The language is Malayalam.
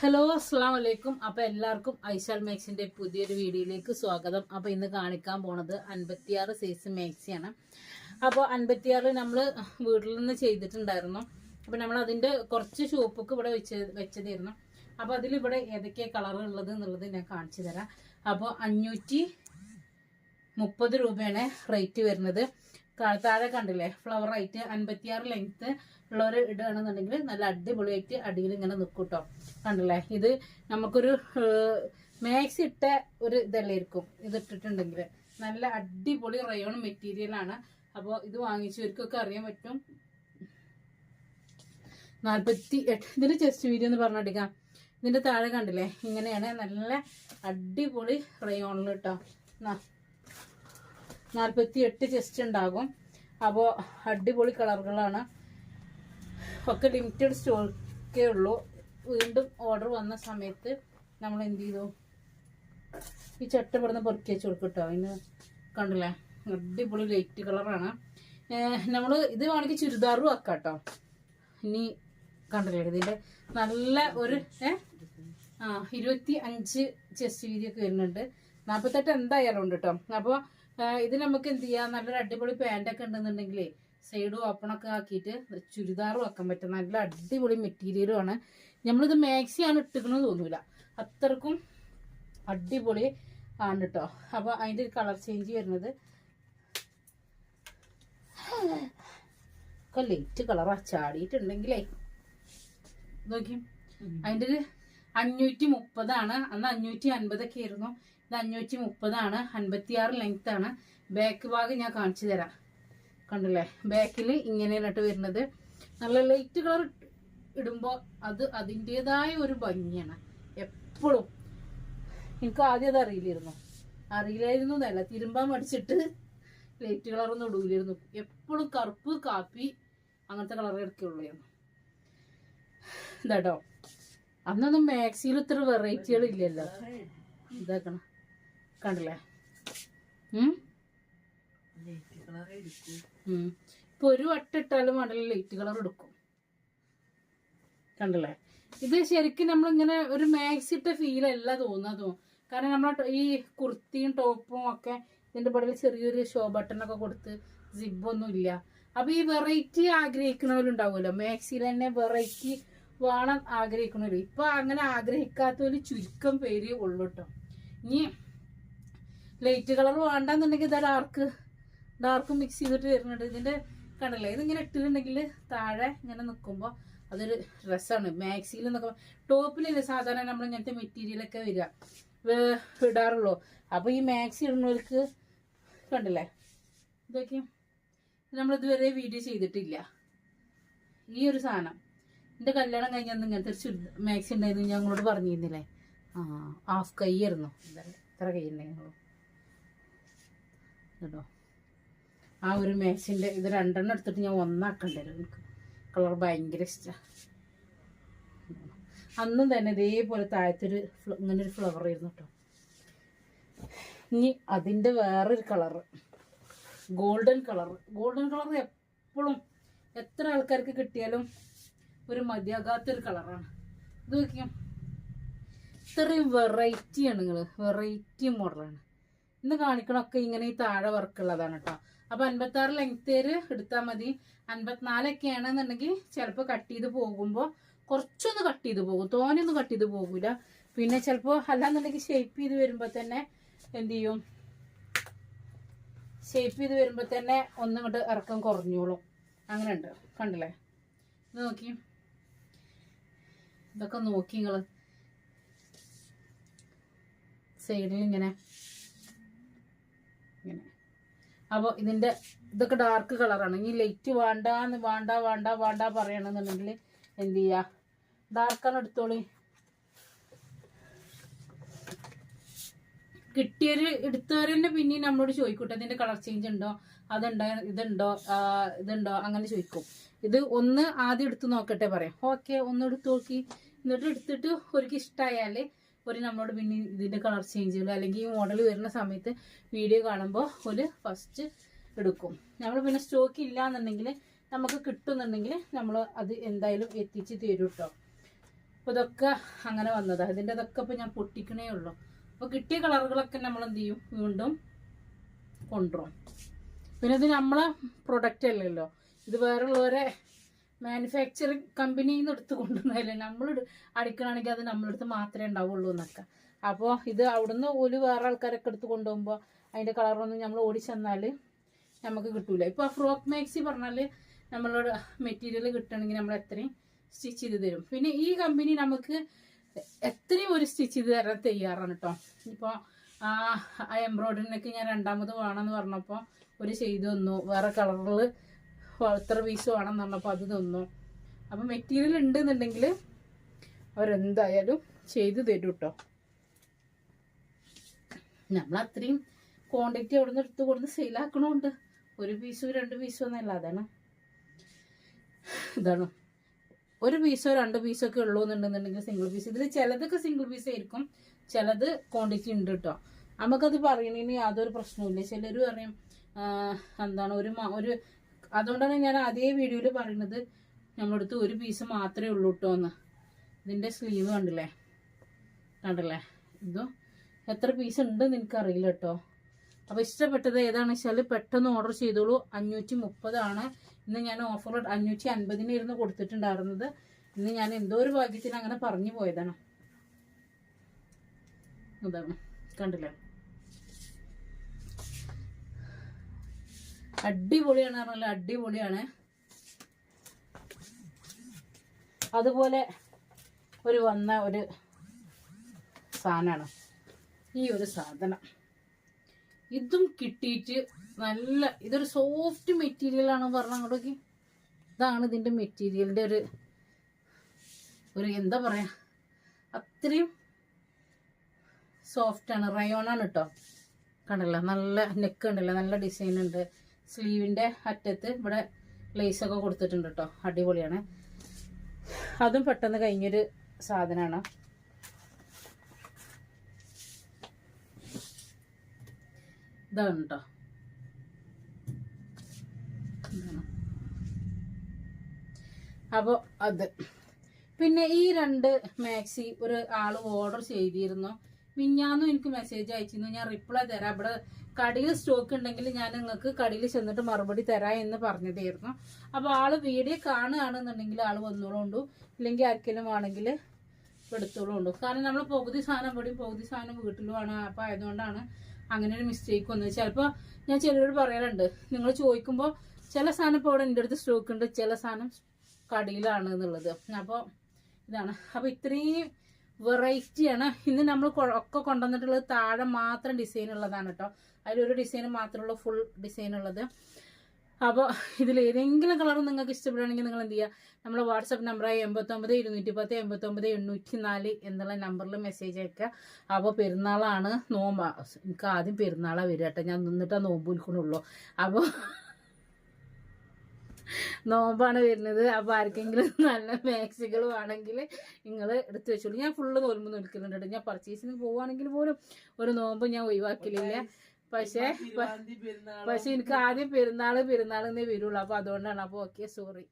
ഹലോ അസ്സാം വലൈക്കും അപ്പൊ എല്ലാവർക്കും ഐശാൽ മാക്സിന്റെ പുതിയൊരു വീഡിയോയിലേക്ക് സ്വാഗതം. അപ്പോൾ ഇന്ന് കാണിക്കാൻ പോണത് അൻപത്തിയാറ് സൈസ് മാക്സിയാണ്. അപ്പോൾ അൻപത്തിയാറ് നമ്മൾ വീട്ടിൽ നിന്ന് ചെയ്തിട്ടുണ്ടായിരുന്നു. അപ്പൊ നമ്മൾ അതിന്റെ കുറച്ച് ഷോപ്പൊക്കെ ഇവിടെ വെച്ച് വെച്ചതായിരുന്നു. അപ്പോൾ അതിൽ ഇവിടെ ഏതൊക്കെ കളർ ഉള്ളത് എന്നുള്ളത് ഞാൻ കാണിച്ചു തരാം. അപ്പോൾ അഞ്ഞൂറ്റി മുപ്പത് രൂപയാണ് റേറ്റ് വരുന്നത്. താഴെ കണ്ടില്ലേ? ഫ്ലവർ ആയിട്ട് അൻപത്തിയാറ് ലെങ്ത് ഉള്ളവർ ഇടുകയാണെന്നുണ്ടെങ്കിൽ നല്ല അടിപൊളിയായിട്ട് അടിയിൽ ഇങ്ങനെ നിൽക്കും കേട്ടോ കണ്ടില്ലേ? ഇത് നമുക്കൊരു മാക്സ് ഇട്ട ഒരു ഇതല്ലായിരിക്കും. ഇത് ഇട്ടിട്ടുണ്ടെങ്കിൽ നല്ല അടിപൊളി റയോൺ മെറ്റീരിയൽ ആണ്. അപ്പോൾ ഇത് വാങ്ങിച്ചവർക്കൊക്കെ അറിയാൻ പറ്റും. നാൽപ്പത്തി എട്ട് ഇതിന്റെ ചെസ്റ്റ് വീഡിയോ എന്ന് പറഞ്ഞെടുക്കാം ഇതിന്റെ താഴെ കണ്ടില്ലേ? ഇങ്ങനെയാണ് നല്ല അടിപൊളി റയോണിൽ കേട്ടോ നാൽപ്പത്തി എട്ട് ചെസ്റ്റ് ഉണ്ടാകും. അപ്പോൾ അടിപൊളി കളറുകളാണ്. ഒക്കെ ലിമിറ്റഡ് സ്റ്റോക്കേ ഉള്ളൂ. വീണ്ടും ഓർഡർ വന്ന സമയത്ത് നമ്മൾ എന്ത് ചെയ്തു? ഈ ചട്ട ഇവിടുന്ന് പൊറുക്കി വെച്ച് കൊടുക്കും കേട്ടോ അതിന് കണ്ടില്ലേ? അടിപൊളി ലൈറ്റ് കളറാണ് നമ്മൾ ഇത് വേണമെങ്കിൽ ചുരിദാറും ആക്കാം കേട്ടോ ഇനി കണ്ടില്ലേ? ഇതിന്റെ നല്ല ഒരു ആ ഇരുപത്തി അഞ്ച് ചെസ്റ്റ് വീതിയൊക്കെ വരുന്നുണ്ട്. നാൽപ്പത്തെട്ട് എന്തായാലും ഉണ്ട് കേട്ടോ അപ്പോൾ ഇത് നമുക്ക് എന്ത് ചെയ്യാം? നല്ലൊരു അടിപൊളി പാന്റ് ഒക്കെ ഉണ്ടെന്നുണ്ടെങ്കിൽ സൈഡ് ഓപ്പണൊക്കെ ആക്കിയിട്ട് ചുരിദാറും ആക്കാൻ പറ്റും. നല്ല അടിപൊളി മെറ്റീരിയലും ആണ്. നമ്മളിത് മാക്സിയാണ് ഇട്ടിക്കണമെന്ന് തോന്നൂല. അത്രക്കും അടിപൊളി ആണ് കേട്ടോ അപ്പോൾ അതിന്റെ ഒരു കളർ ചേഞ്ച് വരുന്നത്. ഒക്കെ ലൈറ്റ് കളറാ ചാടിയിട്ടുണ്ടെങ്കിലേ. നോക്കി അതിന്റെ ഒരു അഞ്ഞൂറ്റി മുപ്പതാണ്. അന്ന് അഞ്ഞൂറ്റി അൻപതൊക്കെ ആയിരുന്നു. ഇത് അഞ്ഞൂറ്റി മുപ്പതാണ് അൻപത്തിയാറ് ലെങ്ത് ആണ്. ബാക്ക് ഭാഗം ഞാൻ കാണിച്ചു തരാം. കണ്ടില്ലേ? ബാക്കിൽ ഇങ്ങനെയാണ് വരുന്നത്. നല്ല ലൈറ്റ് കളർ ഇടുമ്പോൾ അത് അതിന്റെതായ ഒരു ഭംഗിയാണ്. എപ്പോഴും എനിക്ക് ആദ്യം അത് അറിയില്ലായിരുന്നു. അറിയില്ലായിരുന്നു എന്നല്ല തിരുമ്പാൻ മടിച്ചിട്ട് ലൈറ്റ് കളറൊന്നും ഇടൂലായിരുന്നു. എപ്പോഴും കറുപ്പ് കാപ്പി അങ്ങനത്തെ കളർ എടുക്കുള്ളായിരുന്നു. ഇതാട്ടോ. അന്നൊന്നും മാക്സിയിൽ ഇത്ര വെറൈറ്റികൾ ഇല്ലല്ലോ. ഇതാക്കണം. കണ്ടില്ലേ. ഇപ്പൊ ഒരു വട്ടം ഇട്ടാലും മടലിൽ ലൈറ്റ് കളർ എടുക്കും. കണ്ടില്ലേ? ഇത് ശരിക്കും നമ്മളിങ്ങനെ ഒരു മാക്സി ഇട്ട ഫീൽ അല്ല തോന്നുന്നത് കാരണം നമ്മൾ ഈ കുർത്തിയും ടോപ്പും ഒക്കെ ഇതിന്റെ പടയിൽ ചെറിയൊരു ഷോ ബട്ടൺ ഒക്കെ കൊടുത്ത് സിബൊന്നും ഇല്ല. അപ്പൊ ഈ വെറൈറ്റി ആഗ്രഹിക്കുന്നവരുണ്ടാവുമല്ലോ മാക്സിയിൽ തന്നെ വെറൈറ്റി വേണം ആഗ്രഹിക്കണവര്. ഇപ്പൊ അങ്ങനെ ആഗ്രഹിക്കാത്തവര് ചുരുക്കം പേര് ഉള്ളു കേട്ടോ ഇനി ലൈറ്റ് കളർ വേണ്ടെന്നുണ്ടെങ്കിൽ ഇതാ ഡാർക്ക് ഡാർക്ക് മിക്സ് ചെയ്തിട്ട് വരുന്നുണ്ട്. ഇതിന്റെ കണ്ടല്ലേ? ഇതിങ്ങനെ ഇട്ടിട്ടുണ്ടെങ്കിൽ താഴെ ഇങ്ങനെ നിൽക്കുമ്പോൾ അതൊരു ഡ്രസ്സാണ് മാക്സിയിൽ നിന്നൊക്കെ ടോപ്പിലല്ലേ സാധാരണ നമ്മൾ ഇങ്ങനത്തെ മെറ്റീരിയലൊക്കെ വരിക. ഇടാറുള്ളൂ. അപ്പോൾ ഈ മാക്സി ഇടുന്നവർക്ക് കണ്ടില്ലേ? ഇതൊക്കെ നമ്മൾ ഇതുവരെ വീഡിയോ ചെയ്തിട്ടില്ല. ഈ ഒരു സാധനം. എന്റെ കല്യാണം കഴിഞ്ഞന്ന് ഇങ്ങനത്തെ ഒരു ചുരി മാക്സി ഉണ്ടായിരുന്നു. ഞാൻ അങ്ങോട്ട് പറഞ്ഞിരുന്നില്ലേ? ആ ഹാഫ് കൈ ആയിരുന്നു. ഇത്ര കൈ ഉണ്ടായിരുന്നു കേട്ടോ ആ ഒരു മേശിന്റെ ഇത് രണ്ടെണ്ണം എടുത്തിട്ട് ഞാൻ ഒന്നാക്കണ്ടേ എനിക്ക് കളർ ഭയങ്കര ഇഷ്ടമാണ് അന്നും തന്നെ ഇതേപോലെ താഴത്തൊരു ഇങ്ങനെ ഒരു ഫ്ലവർ ആയിരുന്നു കേട്ടോ ഇനി അതിന്റെ വേറൊരു colour golden colour. Golden colour എപ്പോഴും എത്ര ആൾക്കാർക്ക് കിട്ടിയാലും ഒരു മതിയാകാത്തൊരു കളറാണ്. ഇത് നോക്കിയാൽ ഇത്രയും വെറൈറ്റിയാണ് നിങ്ങൾ വെറൈറ്റി മോഡലാണ് ഇന്ന് കാണിക്കണൊക്കെ ഇങ്ങനെ ഈ താഴെ വർക്കുള്ളതാണ് കേട്ടോ അപ്പൊ അൻപത്തി ആറ് ലെങ്തേര് എടുത്താൽ മതി. അൻപത്തിനാലൊക്കെ ആണെന്നുണ്ടെങ്കിൽ ചിലപ്പോൾ കട്ട് ചെയ്ത് പോകുമ്പോൾ കുറച്ചൊന്ന് കട്ട് ചെയ്ത് പോകും. തോനെയൊന്നും കട്ട് ചെയ്ത് പോകൂല. പിന്നെ ചിലപ്പോൾ അല്ലാന്നുണ്ടെങ്കിൽ ഷേപ്പ് ചെയ്ത് വരുമ്പോൾ തന്നെ എന്ത് ചെയ്യും? ഷേപ്പ് ചെയ്ത് വരുമ്പോൾ തന്നെ ഒന്നും ഇങ്ങോട്ട് ഇറക്കം കുറഞ്ഞോളും. അങ്ങനെ ഉണ്ട് കണ്ടില്ലേ നോക്കി. ഇതൊക്കെ നോക്കി നിങ്ങൾ സൈഡിൽ ഇങ്ങനെ ഇങ്ങനെ. അപ്പോൾ ഇതിന്റെ ഇതൊക്കെ ഡാർക്ക് കളറാണ് ഇനി ലൈറ്റ് വേണ്ട വേണ്ട വേണ്ട വേണ്ട പറയണമെന്നുണ്ടെങ്കിൽ എന്ത് ചെയ്യുക ഡാർക്കാണ് എടുത്തോളി. കിട്ടിയൊരു എടുത്തവരെന്നെ പിന്നെയും നമ്മളോട് ചോദിക്കൂട്ടെ ഇതിന്റെ കളർ ചേഞ്ച് ഉണ്ടോ? അതുണ്ടോ? ഇതുണ്ടോ? ഇതുണ്ടോ? അങ്ങനെ ചോദിക്കും. ഇത് ഒന്ന് ആദ്യം എടുത്ത് നോക്കട്ടെ പറയാം. ഓക്കെ ഒന്ന് എടുത്ത് നോക്കി. എന്നിട്ട് എടുത്തിട്ട് ഒരിക്കൽ ഇഷ്ടമായാൽ ഒരു നമ്മളോട് പിന്നെ ഇതിന്റെ കളർ ചേഞ്ച് ചേഞ്ചുകൾ അല്ലെങ്കിൽ ഈ മോഡൽ വരുന്ന സമയത്ത് വീഡിയോ കാണുമ്പോൾ ഒരു ഫസ്റ്റ് എടുക്കും. നമ്മൾ പിന്നെ സ്റ്റോക്ക് ഇല്ല എന്നുണ്ടെങ്കിൽ നമുക്ക് കിട്ടുന്നുണ്ടെങ്കിൽ നമ്മൾ അത് എന്തായാലും എത്തിച്ച് തരും കേട്ടോ അപ്പോൾ ഇതൊക്കെ അങ്ങനെ വന്നതാണ് ഇതിന്റെ ഇതൊക്കെ ഇപ്പോൾ ഞാൻ പൊട്ടിക്കണേ ഉള്ളൂ. അപ്പോൾ കിട്ടിയ കളറുകളൊക്കെ നമ്മൾ എന്ത് ചെയ്യും? വീണ്ടും കൊണ്ടുവരും. പിന്നെ ഇത് നമ്മളെ പ്രൊഡക്റ്റ് അല്ലല്ലോ. ഇത് വേറുള്ളവരെ മാനുഫാക്ചറിങ് കമ്പനിയിൽ നിന്ന് എടുത്ത് കൊണ്ടുവന്നതല്ലേ നമ്മൾ അടിക്കണമെങ്കിൽ അത് നമ്മളെടുത്ത് മാത്രമേ ഉണ്ടാവുള്ളൂ എന്നൊക്കെ. അപ്പോൾ ഇത് അവിടുന്ന് ഒരു വേറെ ആൾക്കാരൊക്കെ എടുത്ത് കൊണ്ടുപോകുമ്പോൾ അതിന്റെ കളറൊന്നും നമ്മൾ ഓടി ചെന്നാൽ നമുക്ക് കിട്ടൂല. ഇപ്പോൾ ഫ്രോക്ക് മാക്സി പറഞ്ഞാൽ നമ്മളോട് മെറ്റീരിയൽ കിട്ടണമെങ്കിൽ നമ്മൾ എത്രയും സ്റ്റിച്ച് ചെയ്ത് തരും. പിന്നെ ഈ കമ്പനി നമുക്ക് എത്രയും ഒരു സ്റ്റിച്ച് ചെയ്ത് തരാൻ തയ്യാറാണ് കേട്ടോ ഇപ്പോൾ ആ എംബ്രോയിഡറിനൊക്കെ ഞാൻ രണ്ടാമത് വേണമെന്ന് പറഞ്ഞപ്പോൾ ഒരു ചെയ്തു തന്നു. വേറെ കളറിൽ ഇത്ര പീസ് വേണം പറഞ്ഞപ്പോൾ അത് തന്നു. അപ്പം മെറ്റീരിയൽ ഉണ്ടെന്നുണ്ടെങ്കിൽ അവരെന്തായാലും ചെയ്ത് തരും കേട്ടോ നമ്മൾ അത്രയും ക്വാണ്ടിറ്റി അവിടെ നിന്ന് എടുത്ത് കൊടുത്ത് സെയിലാക്കണമുണ്ട് ഒരു പീസോ രണ്ട് പീസോ എന്നല്ല അതാണ്. ഇതാണ്. ഒരു പീസോ രണ്ട് പീസോ ഒക്കെ ഉള്ളൂ എന്നുണ്ടെന്നുണ്ടെങ്കിൽ സിംഗിൾ പീസ് ഇതിൽ ചിലതൊക്കെ സിംഗിൾ പീസ് ആയിരിക്കും. ചിലത് ക്വാണ്ടിറ്റി ഉണ്ട് കേട്ടോ നമുക്കത് പറയണതിന് യാതൊരു പ്രശ്നവുമില്ല. ചിലർ പറയും എന്താണ് ഒരു ഒരു അതുകൊണ്ടാണ് ഞാൻ അതേ വീഡിയോയിൽ പറയുന്നത് നമ്മുടെ അടുത്ത് ഒരു പീസ് മാത്രമേ ഉള്ളൂ കേട്ടോ എന്ന്. ഇതിന്റെ സ്ലീവ് കണ്ടില്ലേ? കണ്ടില്ലേ? ഇതും? എത്ര പീസ് ഉണ്ടെന്ന് എനിക്കറിയില്ല കേട്ടോ അപ്പോൾ ഇഷ്ടപ്പെട്ടത് ഏതാണെന്ന് വെച്ചാൽ പെട്ടെന്ന് ഓർഡർ ചെയ്തോളൂ. അഞ്ഞൂറ്റി മുപ്പതാണ് ഇന്ന് ഞാൻ ഓഫർ അഞ്ഞൂറ്റി അൻപതിനായിരുന്നു കൊടുത്തിട്ടുണ്ടായിരുന്നത്. ഇന്ന് ഞാൻ എന്തോ ഒരു ഭാഗ്യത്തിന് അങ്ങനെ പറഞ്ഞു പോയതാണ്. അതാണ് കണ്ടില്ലേ? അടിപൊളിയാണ് പറഞ്ഞാൽ അടിപൊളിയാണ്. അതുപോലെ ഒരു വന്ന ഒരു സാധനമാണ്. ഈ ഒരു സാധനം. ഇതും കിട്ടിയിട്ട് നല്ല ഇതൊരു സോഫ്റ്റ് മെറ്റീരിയൽ ആണ് പറഞ്ഞ അങ്ങോട്ടേക്ക്. ഇതാണ് ഇതിന്റെ മെറ്റീരിയലിന്റെ ഒരു ഒരു എന്താ പറയാ അത്രയും സോഫ്റ്റ് ആണ്. റയോണാണ് കേട്ടോ കണ്ടല്ലോ? നല്ല നെക്ക് ഉണ്ടല്ലോ നല്ല ഡിസൈൻ ഉണ്ട്. സ്ലീവിന്റെ അറ്റത്ത് ഇവിടെ ലേസൊക്കെ കൊടുത്തിട്ടുണ്ട് കേട്ടോ അടിപൊളിയാണ്. അതും പെട്ടെന്ന് കഴിഞ്ഞൊരു സാധനമാണ് ഇതാണ് കേട്ടോ അപ്പോൾ അത്. പിന്നെ ഈ രണ്ട് മാക്സി ഒരു ആൾ ഓർഡർ ചെയ്തിരുന്നു. മിഞ്ഞാന്നും എനിക്ക് മെസ്സേജ് അയച്ചിരുന്നു. ഞാൻ റിപ്ലൈ തരാം. ഇവിടെ കടയിൽ സ്റ്റോക്ക് ഉണ്ടെങ്കിൽ ഞാൻ നിങ്ങൾക്ക് കടയിൽ ചെന്നിട്ട് മറുപടി തരാം എന്ന് പറഞ്ഞതായിരുന്നു. അപ്പോൾ ആൾ വീഡിയോ കാണുകയാണെന്നുണ്ടെങ്കിൽ ആൾ വന്നോളുണ്ടു ഇല്ലെങ്കിൽ ആർക്കെങ്കിലും ആണെങ്കിൽ എടുത്തോളുണ്ടു കാരണം നമ്മൾ പകുതി സാധനം ഇവിടെയും പകുതി സാധനം വീട്ടിലുമാണ് അപ്പോൾ ആയതുകൊണ്ടാണ് അങ്ങനെ ഒരു മിസ്റ്റേക്ക് വന്നത്. ചിലപ്പോൾ ഞാൻ ചിലരോട് പറയാറുണ്ട് നിങ്ങൾ ചോദിക്കുമ്പോൾ ചില സാധനം ഇപ്പോൾ ഇവിടെ എന്റെ അടുത്ത് സ്റ്റോക്ക് ഉണ്ട്. ചില സാധനം കടയിലാണ് എന്നുള്ളത്. അപ്പോൾ ഇതാണ്. അപ്പോൾ ഇത്രയും വെറൈറ്റിയാണ് ഇന്ന് നമ്മൾ ഒക്കെ കൊണ്ടുവന്നിട്ടുള്ളത് താഴെ മാത്രം ഡിസൈൻ ഉള്ളതാണ് കേട്ടോ അതിലൊരു ഡിസൈൻ മാത്രമുള്ള ഫുൾ ഡിസൈൻ ഉള്ളത്. അപ്പോൾ ഇതിൽ ഏതെങ്കിലും കളർ നിങ്ങൾക്ക് ഇഷ്ടപ്പെടുകയാണെങ്കിൽ നിങ്ങൾ എന്ത് ചെയ്യുക? നമ്മുടെ വാട്സപ്പ് നമ്പറായ എൺപത്തൊമ്പത് ഇരുന്നൂറ്റി പത്ത് എൺപത്തൊമ്പത് എണ്ണൂറ്റി നാല് എന്നുള്ള നമ്പറിൽ മെസ്സേജ് അയക്കുക. അപ്പോൾ പെരുന്നാളാണ് നോമ്പ. എനിക്ക് ആദ്യം പെരുന്നാളാണ് വരിക കേട്ടോ ഞാൻ നിന്നിട്ടാ നോമ്പ് വിൽക്കണുള്ളൂ അപ്പോൾ നോമ്പാണ് വരുന്നത്. അപ്പോൾ ആർക്കെങ്കിലും നല്ല മാക്സികൾ വേണമെങ്കിൽ നിങ്ങൾ എടുത്തു വെച്ചോളൂ. ഞാൻ ഫുള്ള് നോൽമ്പ് നിൽക്കുന്നുണ്ട് കേട്ടോ. ഞാൻ പർച്ചേസിന് പോവാണെങ്കിൽ പോലും ഒരു നോമ്പ് ഞാൻ ഒഴിവാക്കില്ല പക്ഷേ പക്ഷെ എനിക്ക് ആദ്യം പെരുന്നാൾ പെരുന്നാൾ എന്നേ വരുള്ളൂ. അപ്പോൾ അതുകൊണ്ടാണ്. അപ്പോൾ ഓക്കെ സോറി